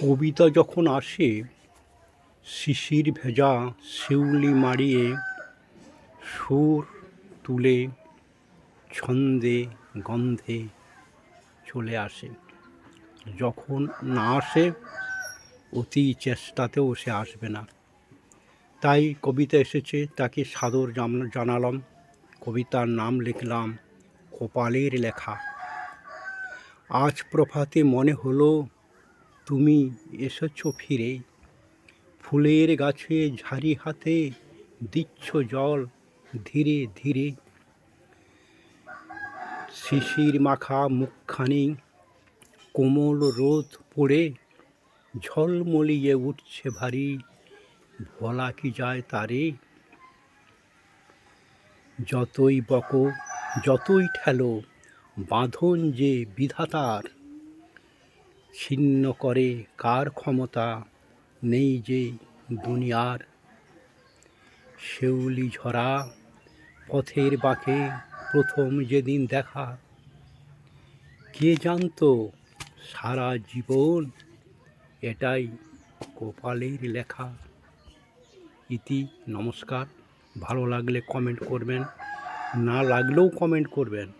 কবিতা যখন আসে, শিশির ভেজা শিউলি মারিয়ে সুর তুলে ছন্দে গন্ধে চলে আসে। যখন না আসে, অতি চেষ্টাতেও সে আসবে না। তাই কবিতা এসেছে, তাকে সাদর জানালাম। কবিতার নাম লিখলাম, কপালের লেখা। আজ প্রভাতে মনে হলো তুমি এসেছ ফিরে। ফুলের গাছে ঝাড়ি হাতে দিচ্ছ জল ধীরে ধীরে। শিশির মাখা মুখখানি, কোমল রোদ পড়ে ঝলমলিয়ে উঠছে ভারী। বলা কি যায় তারে? যতই বকো, যতই ঠেলো, বাঁধন যে বিধাতার ছিন্ন করে কার ক্ষমতা নেই যে দুনিয়ার? শেউলি ঝরা পথের বাঁকে প্রথম যেদিন দেখা। কে জানতো সারা জীবন এটাই কপালের লেখা। ইতি, নমস্কার। ভালো লাগলে কমেন্ট করবেন, না লাগলেও কমেন্ট করবেন।